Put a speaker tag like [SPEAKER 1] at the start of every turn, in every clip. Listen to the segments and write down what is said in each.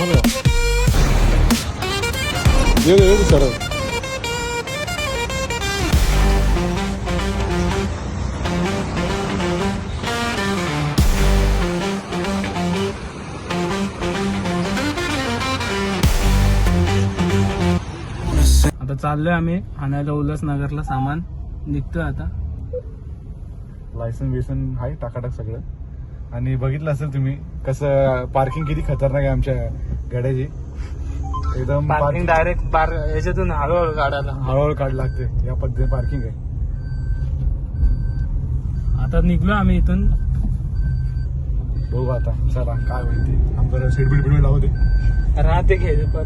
[SPEAKER 1] ये. ये सरळ
[SPEAKER 2] आता चाललोय आम्ही आणायला उल्हासनगरला सामान. निघतोय आता.
[SPEAKER 1] लायसन बिसन आहे टाकाटाक सगळं. आणि बघितलं असेल तुम्ही कसं पार्किंग किती खतरनाक आहे आमच्या गाड्याची. एकदम
[SPEAKER 2] पार्किंग. डायरेक्ट पार याच्यातून हळूहळू काढायला.
[SPEAKER 1] हळूहळू काढ लागते. या पद्धतीने पार्किंग आहे.
[SPEAKER 2] आता निघलो आम्ही इथून.
[SPEAKER 1] बघू आता. चला काय होईल आमचं सीट बेल्ट बिल्ट लावू दे.
[SPEAKER 2] राहते घे पर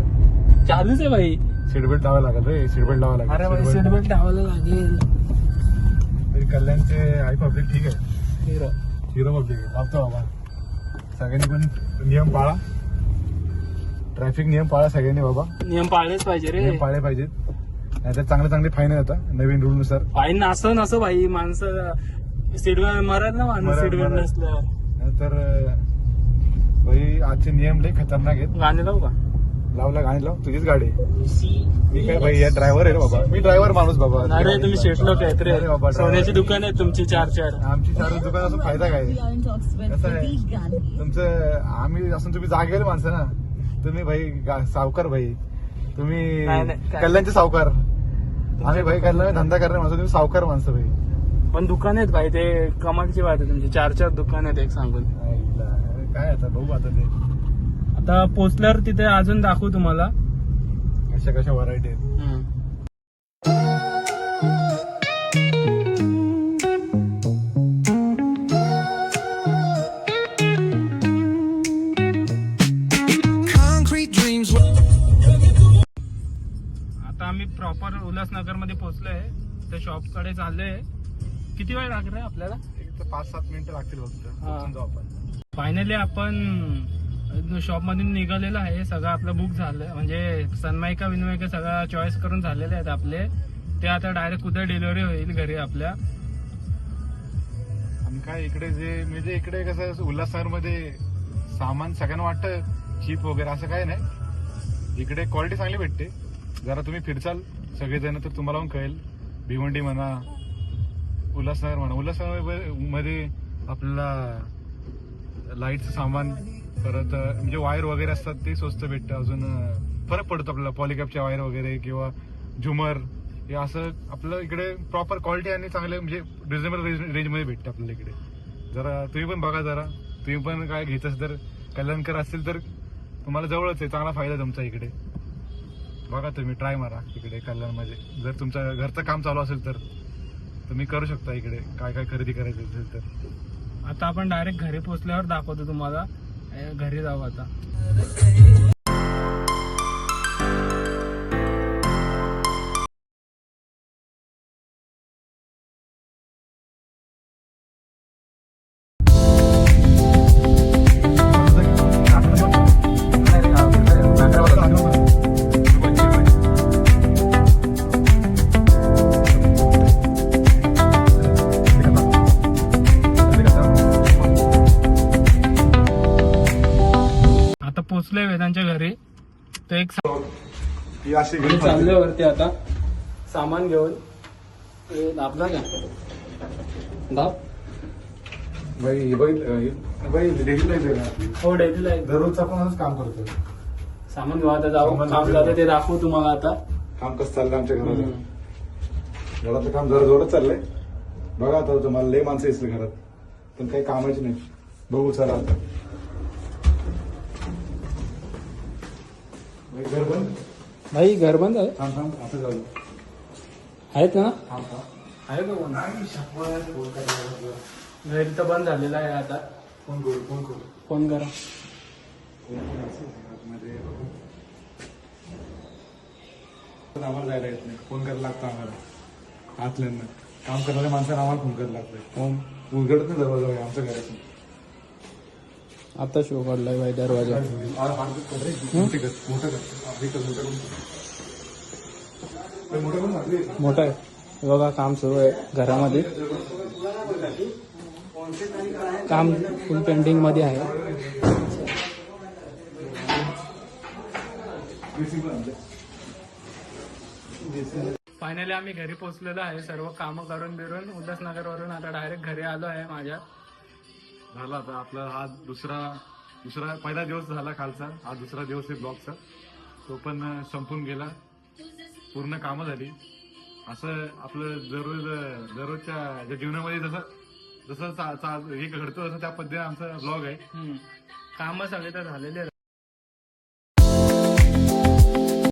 [SPEAKER 2] चालूच आहे भाई
[SPEAKER 1] सीट बेल्ट लावायला लागेल रे. सीट बेल्ट लावायला
[SPEAKER 2] अरे भाई
[SPEAKER 1] लागेल
[SPEAKER 2] सीट बेल्ट लावायला लागेल.
[SPEAKER 1] कल्याणचे हाय पब्लिक ठीक आहे.
[SPEAKER 2] हिरो
[SPEAKER 1] हिरो पब्लिक आहे. लावतो बाबा. सगळ्यांनी पण नियम पाळा. ट्रॅफिक नियम पाळा सगळ्यांनी बाबा.
[SPEAKER 2] नियम पाळलेच पाहिजे रे.
[SPEAKER 1] नियम पाळले पाहिजेत. नाहीतर चांगले चांगले फाईन येतात नवीन रूल नुसार.
[SPEAKER 2] फाईन असं नसं भाई. माणसं सीटवर मरत ना माणूस
[SPEAKER 1] मरत,
[SPEAKER 2] सीटवर
[SPEAKER 1] मरत. नाहीतर अं, भाई आजचे नियम लय खतरनाक आहेत.
[SPEAKER 2] गाणे लावू का?
[SPEAKER 1] लावला गाणी लाव. तुझीच गाडी आहे. मी काय भाई या ड्रायव्हर आहे रे बाबा. मी ड्रायव्हर माणूस बाबा.
[SPEAKER 2] अरे तुम्ही शेट लोक आहेत रे.
[SPEAKER 1] अरे बाबा,
[SPEAKER 2] सोन्याची दुकान आहेत तुमची चार चार.
[SPEAKER 1] आमची चार दुकान असून फायदा काय? कसं आहे? तुमचं आम्ही असून तुम्ही जागेल माणसं ना. तुम्ही भाई गा- सावकार भाई. तुम्ही कल्याणचे सावकार. आम्ही भाई कल्याण धंदा करणारे माणसं तुम्ही सावकार माणसं भाई.
[SPEAKER 2] पण दुकान आहेत भाई ते कमालची बात आहे तुमची. चार चार दुकान आहेत एक सांगून.
[SPEAKER 1] काय आता बघू आता ते.
[SPEAKER 2] आता पोचल्यावर तिथे अजून दाखवू तुम्हाला.
[SPEAKER 1] कशा कशा व्हरायटी आहेत.
[SPEAKER 2] पोहोचलोय त्या शॉपकडे चाललोय किती वेळ लागणार आहे आपल्याला?
[SPEAKER 1] एक तर पाच सात मिनिटं लागतील फक्त. पोहोचून जाऊ आपण.
[SPEAKER 2] फायनली आपण शॉप मधून निघालेलो आहे. सगळं आपलं बुक झालं. म्हणजे सनमायका विनमायका सगळं चॉईस करून झालेले आहेत आपले. ते आता डायरेक्ट उद्या डिलिव्हरी होईल घरी आपल्या.
[SPEAKER 1] आणि काय इकडे जे म्हणजे इकडे कसं उल्हासनगरमध्ये सामान सगळ्यांना वाटतं चीप वगैरे असं काय नाही. इकडे क्वालिटी चांगली भेटते. जरा तुम्ही फिरचाल. सगळेजण तर तुम्हाला पण कळेल. भिवंडी म्हणा उल्हासनगर म्हणा. उल्हासनगरमध्ये आपल्याला लाईटचं सामान परत म्हणजे वायर वगैरे असतात ते स्वस्त भेटतं. अजून फरक पडतो आपल्याला. पॉलिकॅपच्या वायर वगैरे किंवा झुमर हे असं आपलं इकडे प्रॉपर क्वालिटी आणि चांगले म्हणजे रिझनेबल रेंजमध्ये भेटतं आपल्याला इकडे. जरा तुम्ही पण बघा जरा. तुम्ही पण काय घेतच तर कल्याणकर असतील तर तुम्हाला जवळच आहे. चांगला फायदा तुमचा इकडे. बघा तुम्ही ट्राय मारा इकडे कल्याणमध्ये. जर तुमचं घरचं काम चालू असेल तर तुम्ही करू शकता इकडे काय काय खरेदी करायची असेल तर.
[SPEAKER 2] आता आपण डायरेक्ट घरी पोहोचल्यावर दाखवतो तुम्हाला. घरी जाऊ आता. आता पोहोचलोय वेदांच्या घरी. तर एक चाललोय वरती आता सामान घेऊन दाबला का दाब.
[SPEAKER 1] बाई ही बाई ही- बाई daily life आहे ना. आपली.
[SPEAKER 2] हो डेलीला आहे.
[SPEAKER 1] दररोज आपण असंच काम करतो
[SPEAKER 2] सामान घेऊ आता जाऊ.
[SPEAKER 1] सामान
[SPEAKER 2] काम
[SPEAKER 1] घेऊ.
[SPEAKER 2] झालं ते दाखवू तुम्हाला आता.
[SPEAKER 1] काम कसं चाललं आमच्या घरात. घरातलं काम जरा जोरात चाललंय. बघा आता तुम्हाला लय माणसं दिसली घरात. पण काही कामाची नाही. बघू चला आता. घर बंद?
[SPEAKER 2] भाई घर बंद आहे.
[SPEAKER 1] थांब थांब आता जाऊ.
[SPEAKER 2] आहेत ना
[SPEAKER 1] थांब थांब.
[SPEAKER 2] आहे का कोण? घरी तर बंद झालेला आहे आता.
[SPEAKER 1] फोन करू फोन करू.
[SPEAKER 2] फोन करा.
[SPEAKER 1] आम्हाला जायला येत नाही. फोन करायला लागतो आम्हाला. आतल्यांना. काम करणाऱ्या माणसांना आम्हाला फोन करायला लागतोय. उघडत नाही दरवाजा आमच्या घरातून.
[SPEAKER 2] आता शो काढलाय भाई दरवाजा.
[SPEAKER 1] मोठं मोठा
[SPEAKER 2] आहे. बघा काम सुरू आहे घरामध्ये. काम फुल पेंडिंगमध्ये आहे. फायनली आम्ही घरी पोहोचलेलो आहे. सर्व कामं करून बिरून उल्हासनगरवरून आता डायरेक्ट घरी आलो आहे माझ्या.
[SPEAKER 1] झाला आता आपला हा दुसरा दुसरा पहिला दिवस झाला कालचा हा दुसरा दिवस आहे ब्लॉगचा. तो पण संपून गेला. पूर्ण कामं झाली. असं आपलं दररोज दररोजच्या ज्या जीवनामध्ये जसं जसं चा- हे घडतं तसं त्या पद्धतीने आमचा ब्लॉग आहे.
[SPEAKER 2] कामं सगळे तर झालेले आहेत.